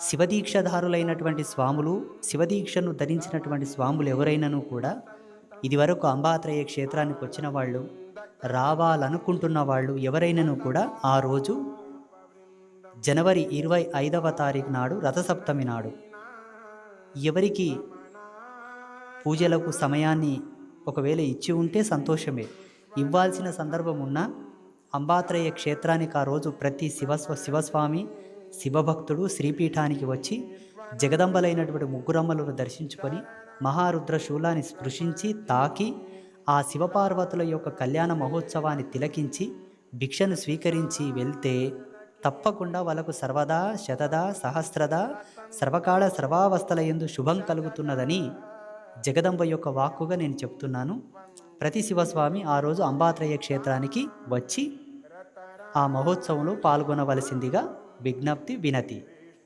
శివదీక్షధారులైనటువంటి స్వాములు శివదీక్షను ధరించినటువంటి స్వాములు ఎవరైనాను కూడా ఇదివరకు అంబాత్రయ క్షేత్రానికి వచ్చిన వాళ్ళు రావాలనుకుంటున్న వాళ్ళు ఎవరైనాను కూడా ఆ రోజు జనవరి ఇరవై ఐదవ తారీఖు నాడు రథసప్తమి నాడు ఎవరికి పూజలకు సమయాన్ని ఒకవేళ ఇచ్చి ఉంటే సంతోషమే. ఇవ్వాల్సిన సందర్భం ఉన్నా అంబాత్రయ క్షేత్రానికి ఆ రోజు ప్రతి శివస్వ శివస్వామి శివభక్తుడు శ్రీపీఠానికి వచ్చి జగదంబలైనటువంటి ముగ్గురమ్మలను దర్శించుకొని మహారుద్ర శూలాన్ని స్పృశించి తాకి ఆ శివపార్వతుల యొక్క కళ్యాణ మహోత్సవాన్ని తిలకించి భిక్షను స్వీకరించి వెళ్తే తప్పకుండా వాళ్ళకు సర్వదా శతదా సహస్రదా సర్వకాల సర్వావస్థల ఎందు శుభం కలుగుతున్నదని జగదంబ యొక్క వాక్కుగా నేను చెప్తున్నాను. ప్రతి శివస్వామి ఆ రోజు అంబాత్రయ క్షేత్రానికి వచ్చి ఆ మహోత్సవంలో పాల్గొనవలసిందిగా বিজ্ঞপ্তি বিনাতি।